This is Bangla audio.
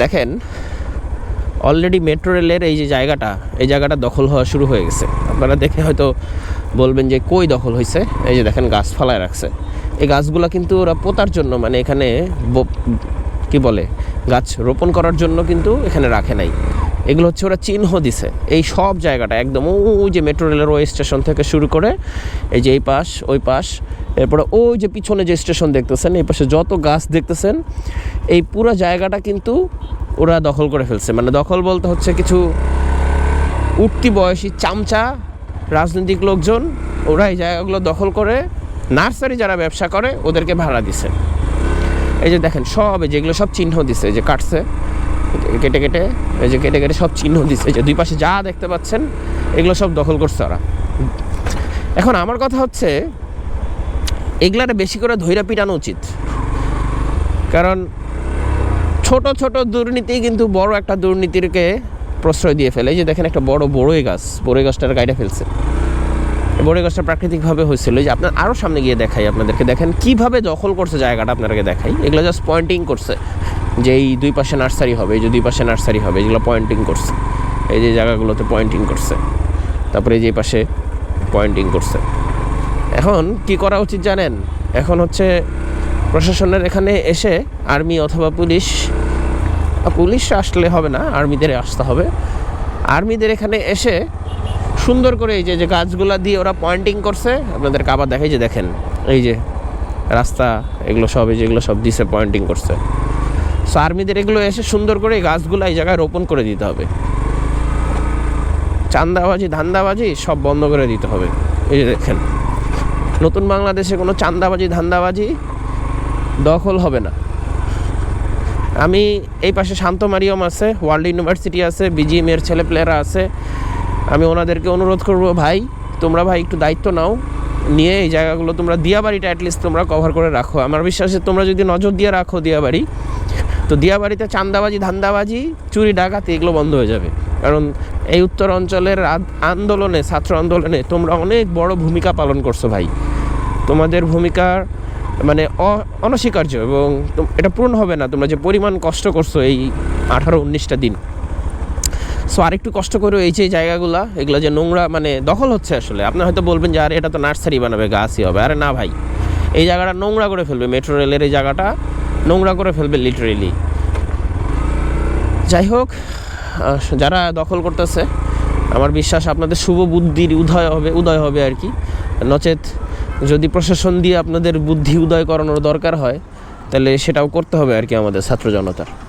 দেখেন অলরেডি মেট্রো রেলের এই যে জায়গাটা, এই জায়গাটা দখল হওয়া শুরু হয়ে গেছে। আপনারা দেখে হয়তো বলবেন যে কই দখল হয়েছে এই যে দেখেন, গাছ ফালায় রাখছে। এই গাছগুলো কিন্তু ওরা পোতার জন্য মানে এখানে কি বলে, গাছ রোপণ করার জন্য কিন্তু এখানে রাখে নাই। এগুলো হচ্ছে ওরা চিহ্ন দিছে। এই সব জায়গাটা একদম ওই যে মেট্রো রেলের ওই স্টেশন থেকে শুরু করে, এই যে এই পাশ, ওই পাশ, এরপরে ওই যে পিছনে যে স্টেশন দেখতেছেন, এই পাশে যত গাছ দেখতেছেন এই পুরো জায়গাটা কিন্তু ওরা দখল করে ফেলছে। মানে দখল বলতে হচ্ছে কিছু উঠতি বয়সী চামচা, রাজনৈতিক লোকজন, ওরা এই জায়গাগুলো দখল করে, নার্সারি যারা ব্যবসা করে, ওদেরকে ভাড়া দিছে। এই যে দেখেন, সব যেগুলো সব চিহ্ন দিছে যে কাটছে, কেটে কেটে, এই যে কেটে কেটে সব চিহ্ন দিছে। যে দুই পাশে যা দেখতে পাচ্ছেন, এগুলো সব দখল করছে ওরা। এখন আমার কথা হচ্ছে, এগুলারে বেশি করে ধৈরা পিটানো উচিত। কারণ ছোট ছোট দুর্নীতি কিন্তু বড় একটা দুর্নীতিরকে প্রশ্রয় দিয়ে ফেলে। যে দেখেন একটা বড় বড়ই গাছ, বড়ই গাছটার গাইডে ফেলছে। বড়ই গাছটা প্রাকৃতিকভাবে হয়েছিল। যে আপনার আরও সামনে গিয়ে দেখাই আপনাদেরকে। দেখেন কীভাবে দখল করছে জায়গাটা আপনাদেরকে দেখাই। এগুলো জাস্ট পয়েন্টিং করছে যে এই দুই পাশে নার্সারি হবে, এই যে দুই পাশে নার্সারি হবে, এগুলো পয়েন্টিং করছে। এই যে জায়গাগুলোতে পয়েন্টিং করছে। তারপরে এই যে পাশে পয়েন্টিং করছে। এখন কি করা উচিত জানেন? এখন হচ্ছে প্রশাসনের এখানে এসে আর্মি অথবা পুলিশ পুলিশ আসলে হবে না, আর্মিদের আসতে হবে। আর্মিদের এখানে এসে সুন্দর করে এই যে যে গাছগুলা দিয়ে ওরা পয়েন্টিং করছে, আপনাদেরকে আবার দেখাই যে দেখেন, এই যে রাস্তা, এগুলো সব, এই যেগুলো সব দিছে পয়েন্টিং করছে। সো আর্মিদের এগুলো এসে সুন্দর করে এই গাছগুলো এই জায়গায় রোপণ করে দিতে হবে। চান্দাবাজি ধান্দাবাজি সব বন্ধ করে দিতে হবে। এই যে দেখেন, নতুন বাংলাদেশে কোনো চান্দাবাজি ধান্দাবাজি দখল হবে না। আমি এই পাশে শান্ত মারিয়ম আছে, ওয়ার্ল্ড ইউনিভার্সিটি আছে, বিজিএম এর ছেলে প্লেয়াররা আছে। আমি ওনাদেরকে অনুরোধ করব, ভাই, তোমরা ভাই একটু দায়িত্ব নাও, নিয়ে এই জায়গাগুলো তোমরা দিয়াবাড়িটা অ্যাটলিস্ট তোমরা কভার করে রাখো। আমার বিশ্বাসে তোমরা যদি নজর দিয়ে রাখো দিয়াবাড়ি, তো দিয়াবাড়িতে চান্দাবাজি, ধান্দাবাজি, চুরি, ডাকাতি এগুলো বন্ধ হয়ে যাবে। কারণ এই উত্তর অঞ্চলের আন্দোলনে, ছাত্র আন্দোলনে তোমরা অনেক বড় ভূমিকা পালন করছ ভাই। তোমাদের ভূমিকার মানে অনস্বীকার্য এবং এটা পূরণ হবে না। তোমরা যে পরিমাণ কষ্ট করছ এই আঠারো, উনিশটা দিন। সো আরেকটু কষ্ট করে এই যে জায়গাগুলা, এগুলো যে নোংরা মানে দখল হচ্ছে আসলে। আপনি হয়তো বলবেন যে, আরে, এটা তো নার্সারি বানাবে, গাছই হবে। আরে না ভাই। এই জায়গাটা নোংরা করে ফেলবে, মেট্রো রেলের এই জায়গাটা নোংরা করে ফেলবে লিটারেলি যাই হোক যারা দখল করতেছে, আমার বিশ্বাস আপনাদের শুভ বুদ্ধির উদয় হবে উদয় হবে আর কি। নচেত যদি প্রশাসন দিয়ে আপনাদের বুদ্ধি উদয় করানোর দরকার হয়, তাহলে সেটাও করতে হবে আর কি আমাদের ছাত্র জনতার।